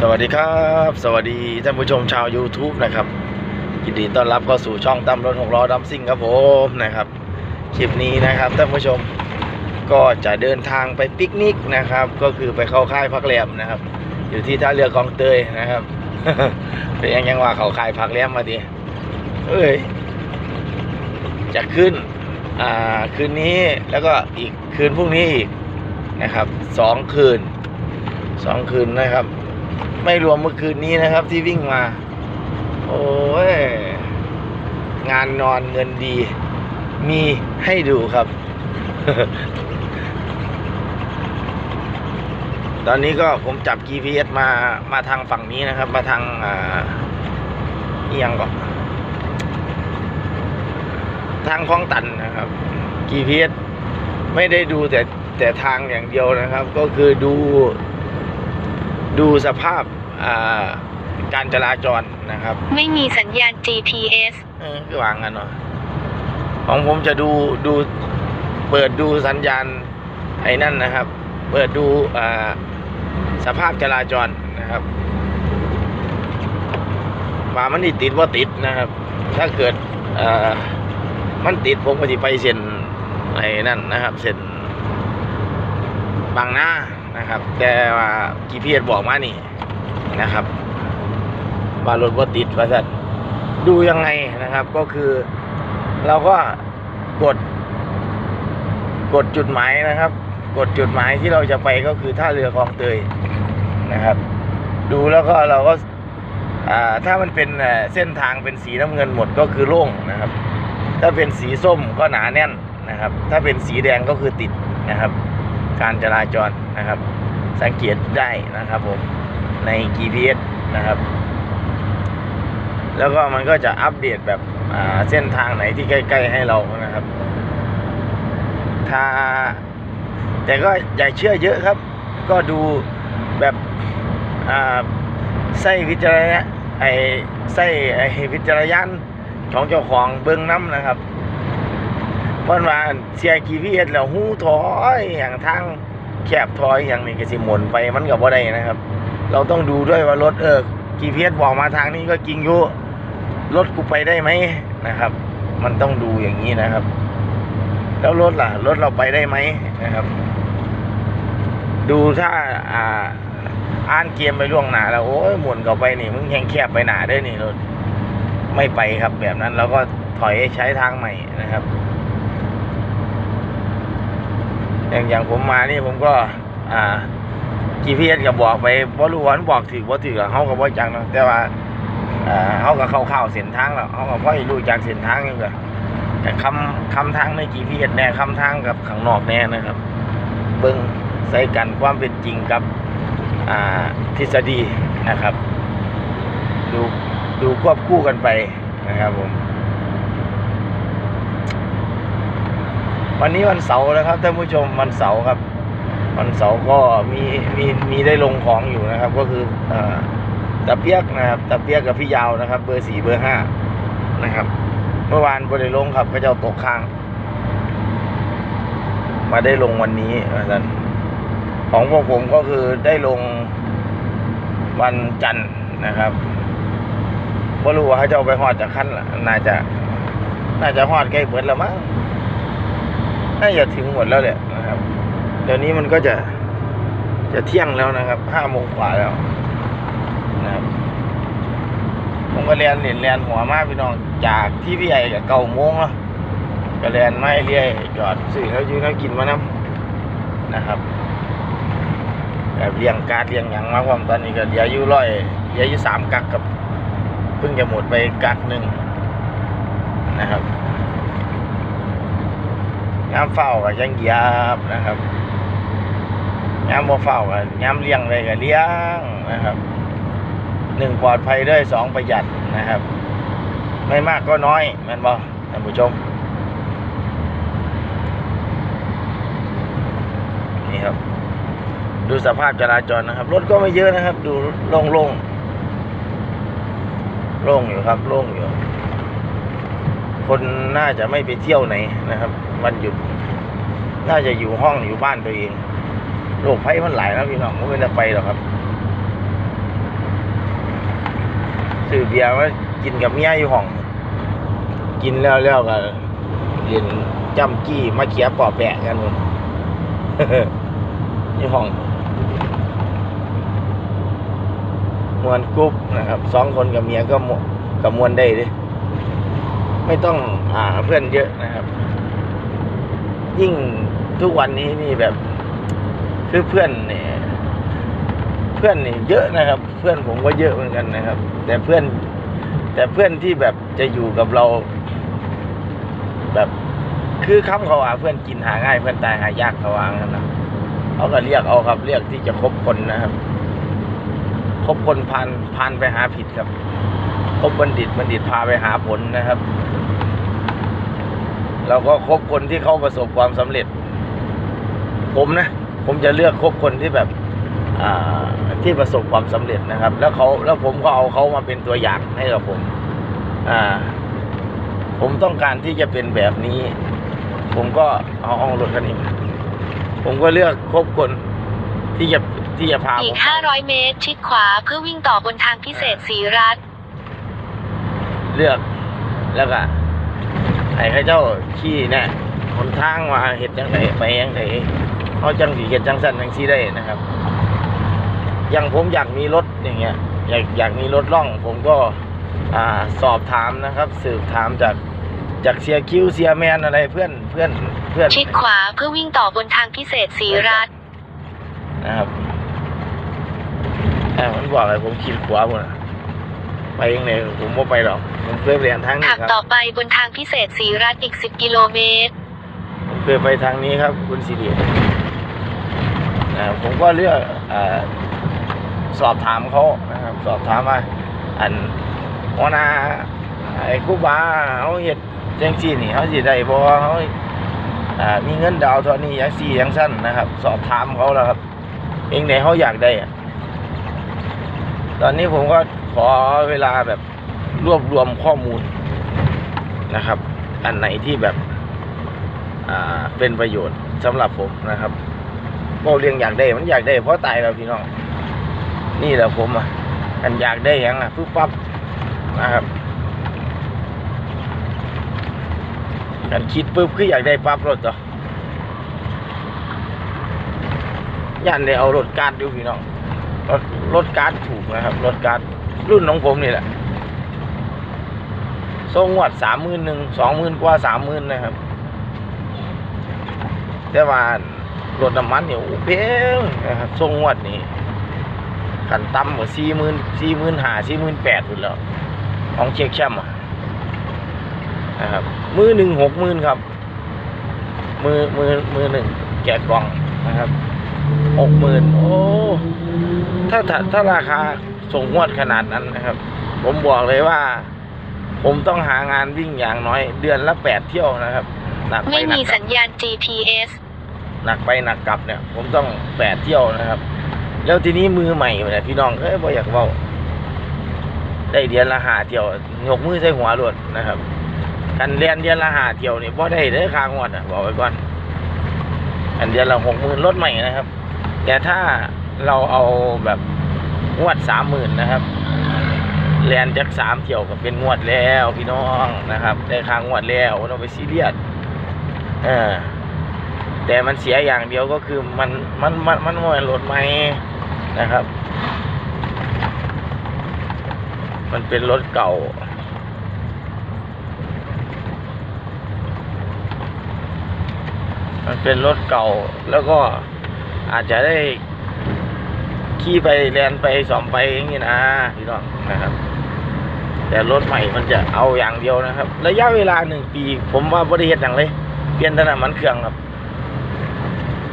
สวัสดีครับ สวัสดีท่านผู้ชมชาว YouTube นะครับยินดีต้อนรับเข้าสู่ช่องตั้มรถหกล้อดัมซิ่งครับผมนะครับคลิปนี้นะครับท่านผู้ชมก็จะเดินทางไปปิกนิกนะครับ ก็คือไปเข้าค่ายพักแรมนะครับ อยู่ที่ท่าเรือกองเตยนะครับเป็นยังยังว่าเขาค่ายพักแรมมาดิเอ้ยจะขึ้นอ่าคืนนี้แล้วก็อีกคืนพรุ่งนี้อีกนะครับสองคืนสองคืนนะครับ ไม่รวมเมื่อคืนนี้นะครับ ที่วิ่งมา โอ้ย งานนอนเงินดี มีให้ดูครับ ตอนนี้ก็ผมจับ GPS มามาทางฝั่งนี้นะครับ มาทางอ่าเอียงก่อนทางคลองตันนะครับ GPS ไม่ได้ดูแต่แต่ทางอย่างเดียวนะครับ ก็คือดูดูสภาพ การจราจรนะครับ ไม่มีสัญญาณ GPS เออคือวางกันเนาะของผมจะดูดูเปิดดูสัญญาณไอ้นั่นนะครับ เปิดดูอ่าสภาพจราจรนะครับว่ามันนี่ติดว่าติดนะครับ ถ้าเกิดอ่ามันติดผมก็จะไปเส้นไอ้นั่นนะครับเส้นบางหน้านะครับ แต่ว่ากีพีเอบอกมานี่ นะครับว่ารถว่าติดว่าสันดูยังไงนะครับ ก็คือ เราก็กด กดจุดหมายนะครับ กดจุดหมายที่เราจะไปก็คือท่าเรือคลองเตยนะครับ ดูแล้วก็เราก็ถ้ามันเป็นเอ่อเส้นทางเป็นสีน้ำเงินหมดก็คือโล่งนะครับ ถ้าเป็นสีส้มก็หนาแน่นนะครับ ถ้าเป็นสีแดงก็คือติดนะครับ การจราจรนะครับ สังเกตได้นะครับผม ใน GPS นะครับ แล้วก็มันก็จะอัปเดตแบบเส้นทางไหนที่ใกล้ ๆ ให้เรานะครับ ถ้าแต่ก็อย่าเชื่อเยอะครับ ก็ดูแบบอ่าใส่วิจารณะไอ้ใส่ไอ้วิจารณญาณของเจ้าของเบิ้องน้ำนะครับเพราะว่าเสียกีพีเอ็ดแล้วหูถอยอย่างทางแคบถอยอย่างนี้ก็สิหมุนไปมันกับว่าได้นะครับ เราต้องดูด้วยว่ารถเออ GPS บอกมาทางนี้ก็จริงอยู่รถกูไปได้ไหมนะครับ มันต้องดูอย่างนี้นะครับ แล้วรถล่ะ รถเราไปได้ไหมนะครับ ดูถ้าอ่าอ่านเกมไปล่วงหน้าแล้วโอ้ยหมุนเข้าไปนี่มึงแหงแคบไปหนาเด้นี่รถไม่ไปครับ แบบนั้นเราก็ถอยใช้ทางใหม่นะครับ อย่างอย่างผมมานี่ผมก็ อ่า GPS ก็บอกไปบ่รู้ว่ามันบอกถือบ่ถือเขาก็บ่จังเนาะแต่ว่าเอ่อเขาก็เข้าเข้าเส้นทางแล้วเขาก็บ่ให้รู้จักเส้นทางนี่ก็แต่คำคำทางใน GPS แน่คำทางกับข้างนอกแน่นะครับ เบิ่งใส่กันความเป็นจริงกับอ่าทฤษฎีนะครับ ดูดูควบคู่กันไปนะครับผมวันนี้วันเสาร์นะครับท่านผู้ชมวันเสาร์ครับ วันเสาร์ก็มีมีมีได้ลงของอยู่นะครับ ก็คืออ่อตะเปียกนะครับตะเปียกกับพี่ยาวนะครับ เบอร์สี่เบอร์ห้านะครับ เมื่อวานบ่ได้ลงครับก็จ้าตกค้าง มาได้ลงวันนี้อาจารย์ของพวกผมก็คือได้ลงวันจันทร์นะครับไม่รู้ว่าเขาจะเอาไปหอดจากขั้นน่าจะ น่าจะหอดใกล้เบิดแล้วมั้งน่าจะถึงหมดแล้วแหละนะครับ เดี๋ยวนี้มันก็จะจะเที่ยงแล้วนะครับห้าโมงกว่าแล้วนะครับผมก็เรียนเรียนเรียนหัวมากพี่น้องจากที่พี่ใหญ่กับเก่าโมงเนาะก็เรียนไม่เรียจอดสื่อแล้วยืนแล้วกินมาน้ำนะครับแบบเลี้ยงการดเลี้ยงหยังมาความตอนนี้ก็เหลืออยู่ร้อยเหลืออยู่สามกักกับเพิ่งจะหมดไปกักหนึ่งนะครับย้ำเฝ้ากับยังเหยียบนะครับ ย้ำบ่เฝ้ากับย้ำเลี้ยงเลยกับเลี้ยงนะครับหนึ่งปลอดภัยด้วยสองประหยัดนะครับ ไม่มากก็น้อยแม่นบ่ท่านผู้ชมนี่ครับ ดูสภาพจราจรนะครับ รถก็ไม่เยอะนะครับ ดูโล่งโล่งๆโล่งอยู่ครับโล่งอยู่ คนน่าจะไม่ไปเที่ยวไหนนะครับวันหยุด น่าจะอยู่ห้องอยู่บ้านตัวเอง โรคภัยมันหลายนะพี่น้องไม่ได้ไปหรอกครับซื้อเบียร์มากินกับเมียอยู่ห้อง กินแล้วแล้วก็เรียนจำกี้มาเขียปอแปะกันหมดอยู่ห้องมวนกรุ๊ปนะครับสองคนกับเมียก็มกับมวนได้เลยไม่ต้องอ่าเพื่อนเยอะนะครับ ยิ่งทุกวันนี้นี่แบบ คือเพื่อนเนี่ย เพื่อนนี่เยอะนะครับ เพื่อนผมก็เยอะเหมือนกันนะครับ แต่เพื่อน แต่เพื่อนที่แบบจะอยู่กับเรา แบบคือคำเขาว่าเพื่อนกินหาง่าย เพื่อนตายหายากเขาว่างั้นนะเขาก็เรียกเอาครับ เรียกที่จะคบคนนะครับคบคนพันพันไปหาผิดครับคบบัณฑิตบัณฑิตพาไปหาผลนะครับเราก็คบคนที่เขาประสบความสำเร็จ ผมนะ ผมจะเลือกคบคนที่แบบอ่าที่ประสบความสำเร็จนะครับ แล้วเขาแล้วผมก็เอาเขามาเป็นตัวอย่างให้กับผมอ่าผมต้องการที่จะเป็นแบบนี้ ผมก็เอาเอารถคันนี้มาผมก็เลือกคบคนที่จะที่จะพาอีผกม500เมตร ชิดขวาเพื่อวิ่งต่อบนทางพิเศษสีรัฐ เลือกแล้วก็ให้เข้าเจ้าขี้เนี่ยหนทางว่าเห็ดจังไดไปยังไง เขาจังสีเห็ดจังสันจังสีได้นะครับ อย่างผมอยากมีรถอย่างเงี้ยอยากอยากมีรถล่อง ผมก็อ่าสอบถามนะครับ สืบถามจากจากเสียคิวเสียแมนอะไรเพื่อนเพื่อนเพื่อนชิดขวาเพื่อวิ่งต่อบนทางพิเศษสีรัฐนะครับแต่มันบอกอะไรผมขีดขวาหมดอะไปยังไงผมไม่ไปหรอกผมเคยเรียนทางนี้ขับครับต่อไปบนทางพิเศษสีรัฐอีก10กิโลเมตรผมเคยไปทางนี้ครับ คุณสิรินะ ผมก็เลือกอาสอบถามเขานะครับสอบถามว่าอันหัวหน้าไอ้ครูบาเขาเฮ็ดจังซี่นี่เขาสิได้บ่เขาอ่ามีเงินดาวน์เท่านี้อย่างซี่อย่างสั้นนะครับ สอบถามเขาแล้วครับ เองไหนเขาอยากได้อะตอนนี้ผมก็ขอเวลาแบบรวบรวมข้อมูลนะครับ อันไหนที่แบบอ่าเป็นประโยชน์สำหรับผมนะครับ โมเรียงอยากได้มันอยากได้เพราะตายแล้วพี่น้อง นี่แหละผมอะกันอยากได้ยังอะปุ๊บปั๊บนะครับกันคิดปุ๊บคืออยากได้ปั๊บรถต่อย่านได้เอารถการ์ดดูพี่น้องรถรถการ์ดถูกนะครับรถการ์ดรุ่นของผมนี่แหละส่งงวดสามหมื่นหนึ่งสองหมื่นกว่าสามหมื่นนะครับแต่ว่า รถน้ำมันเนี่ยโอ้แพงนะครับส่งงวดนี่ขันต่ำกว่าสี่หมื่นสี่หมื่นห้าสี่หมื่นแปดพุ่แล้ว ของเช็คแชมป์อะนะครับมือหนึ่งหกหมื่นครับ มือมือมือหนึ่งแกะกล่องนะครับหกหมื่นโอ้ถ้าถ้าถ้าราคาส่งงวดขนาดนั้นนะครับ ผมบอกเลยว่า ผมต้องหางานวิ่งอย่างน้อย เดือนละแปดเที่ยวนะครับหนักไม่มีสัญญาณ GPS หนักไปหนักกลับเนี่ย ผมต้องแปดเที่ยวนะครับ แล้วทีนี้มือใหม่เนี่ยพี่น้องเอ้ยบ่อยากเว้าได้เดือนละหาเที่ยวยกมือใส่หัวรวดนะครับกันเรียนเดือนละหาเที่ยวนี่บ่ได้เด้อคางวดอะบอกไว้ก่อนอันเดือนละหกหมื่นลดใหม่นะครับ แต่ถ้าเราเอาแบบงวดสามหมื่นนะครับเรียนจากสามเที่ยวก็เป็นงวดแล้วพี่น้องนะครับ ได้ค่างวดแล้วบ่ต้องไปซีเรียสเออ แต่มันเสียอย่างเดียวก็คือมันมันมันมันมวนรถใหม่นะครับ มันเป็นรถเก่า มันเป็นรถเก่าแล้วก็อาจจะได้ขี่ไปแลนไปสอมไปอย่างนี้นะพี่น้องนะครับ แต่รถใหม่มันจะเอาอย่างเดียวนะครับ ระยะเวลาหนึ่งปี ผมว่าบริเหตุอย่างเลย เปลี่ยนแต่น้ำมันเครื่องครับ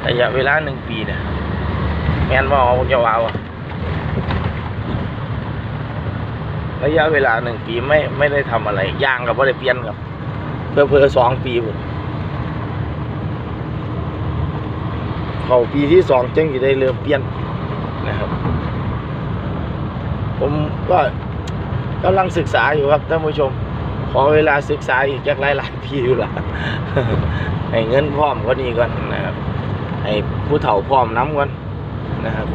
ระยะเวลาหนึ่งปีเนี่ยแมนว่าเอาจะวาวอะระยะเวลาหนึ่งปีไม่ไม่ได้ทำอะไรยางกับว่าได้เปลี่ยนครับเพื่อเพื่อสองปีพุ่นเขาปีที่สองจึงจะได้เริ่มเปลี่ยนนะครับ ผมก็กำลังศึกษาอยู่ครับท่านผู้ชม ขอเวลาศึกษาอีกจากหลายหลายปีอยู่ละให้เงินพร้อมก็นี้ก่อนนะครับ ให้ผู้เฒ่าพร้อมน้ำก่อนนะครับ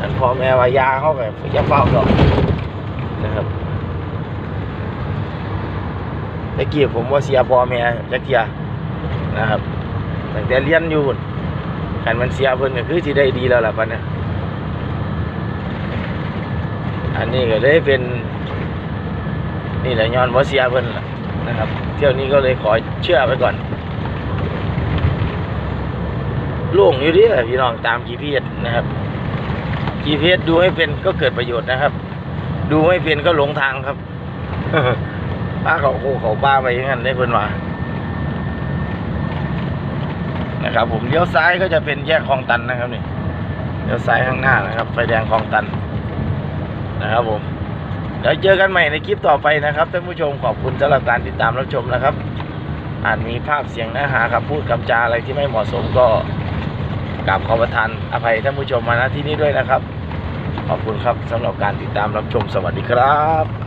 อันพ่อมแม่ว่ายาเขาแบบจะเฝ้าดอกนะครับตะกี้ผมว่าเสียพ่อแม่จักเทียนะครับตั้งแต่เรียนอยู่พุ่นคันมันเสียเพิ่นก็คือสิได้ดีแล้วล่ะปัดเนี่ยอันนี้ก็เลยเป็น นี่แหละย้อนว่าเสียเพิ่นล่ะนะครับ เที่ยวนี้ก็เลยขอเชื่อไปก่อน โล่งอยู่ดิแหละพี่น้องตาม GPS นะครับ GPS ดูให้เป็นก็เกิดประโยชน์นะครับ ดูไม่เป็นก็หลงทางครับป้าเขาโคเขาป้าไปอย่างนั้นได้เพิ่นว่านะครับ ผมเลี้ยวซ้ายก็จะเป็นแยกคลองตันนะครับนี่เลี้ยวซ้ายข้างหน้านะครับ ไฟแดงคลองตันนะครับ ผมเดี๋ยวเจอกันใหม่ในคลิปต่อไปนะครับท่านผู้ชมขอบคุณสำหรับการติดตามรับชมนะครับอาจมีภาพเสียงเนื้อหาคำพูดคำจาอะไรที่ไม่เหมาะสมก็ กราบขอประทานอภัยท่านผู้ชมมาณที่นี้ด้วยนะครับ ขอบคุณครับสำหรับการติดตามรับชมสวัสดีครับ